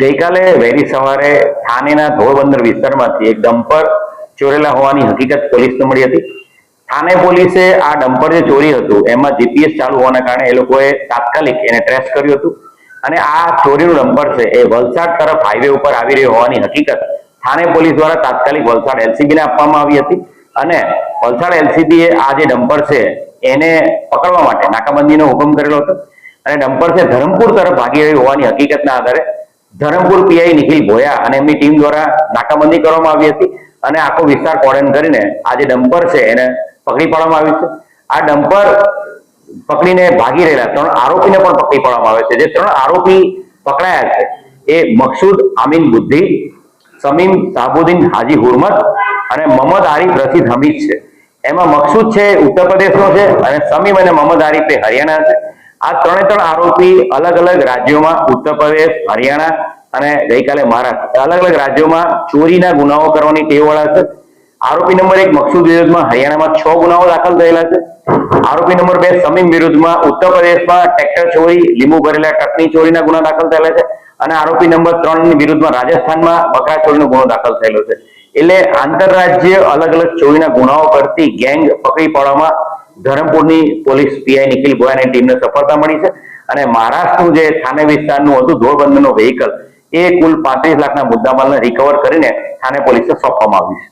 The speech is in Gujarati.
ગઈકાલે વહેલી સવારે થાનેના ધોળબંદર વિસ્તારમાંથી એક ડમ્પર ચોરેલા હોવાની હકીકત પોલીસને મળી હતી. થાને પોલીસે આ ડમ્પર જે ચોરી હતું, એમાં જીપીએસ ચાલુ હોવાના કારણે એ લોકોએ તાત્કાલિક એને ટ્રેસ કર્યું હતું. અને આ ચોરીનું ડમ્પર છે, એ વલસાડ તરફ હાઈવે ઉપર આવી રહ્યો હોવાની હકીકત થાને પોલીસ દ્વારા તાત્કાલિક વલસાડ એલસીબીને આપવામાં આવી હતી. અને વલસાડ એલસીબી એ આ જે ડમ્પર છે એને પકડવા માટે નાકાબંધીનો હુકમ કરેલો હતો. અને ડમ્પર છે ધરમપુર તરફ ભાગી રહ્યું હોવાની હકીકતના આધારે ધરમપુર પીઆઈ નિખિલ ભોયા અને એમની ટીમ દ્વારા નાકાબંધી કરવામાં આવી હતી. અને આખો વિસ્તાર કોર્ડન કરીને આ જે ડમ્પર છે એને પકડી પાડવામાં આવ્યું છે. આ ડમ્પર પકડીને ભાગી રહેલા ત્રણ આરોપીને પણ પકડી પાડવામાં આવે છે. જે ત્રણ આરોપી પકડાયા છે. એ મકસૂદ આમીન બુદ્ધિ, સમીમ સાબુદ્દીન હાજી હુરમત અને મોહમ્મદ આરીફ રશીદ હમીદ છે. એમાં મકસૂદ છે, ઉત્તર પ્રદેશનો છે અને સમીમ અને મોહમ્મદ આરીફ એ હરિયાણા છે. આ ત્રણે ત્રણ આરોપી અલગ અલગ રાજ્યોમાં ઉત્તર પ્રદેશ, હરિયાણા અને ગઈકાલે મહારાષ્ટ્ર. અલગ અલગ રાજ્યોમાં ચોરીના ગુનાઓ કરવાની ટેવવાળા છે. આરોપી નંબર એક મકસૂદ વિરુદ્ધમાં હરિયાણામાં છ ગુનાઓ દાખલ થયેલા છે. આરોપી નંબર બે સમીમ વિરુદ્ધમાં ઉત્તર પ્રદેશમાં ટ્રેક્ટર ચોરી, લીંબુ ભરેલા ટ્રકની ચોરીના ગુના દાખલ થયેલા છે અને આરોપી નંબર ત્રણ વિરુદ્ધમાં રાજસ્થાનમાં બકરા ચોરીનો ગુનો દાખલ થયેલો છે. એટલે આંતરરાજ્ય અલગ અલગ ચોરીના ગુનાઓ કરતી ગેંગ પકડી પાડવામાં ધરમપુરની પોલીસ પીઆઈ નિખિલ ગોયાની ટીમને સફળતા મળી છે. અને મહારાષ્ટ્રનું જે થાને વિસ્તારનું હતું ધોળબંદરનું વ્હીકલ એ કુલ પાંત્રીસ લાખના મુદ્દામાલને રિકવર કરીને થાને પોલીસે સોંપવામાં આવ્યું છે.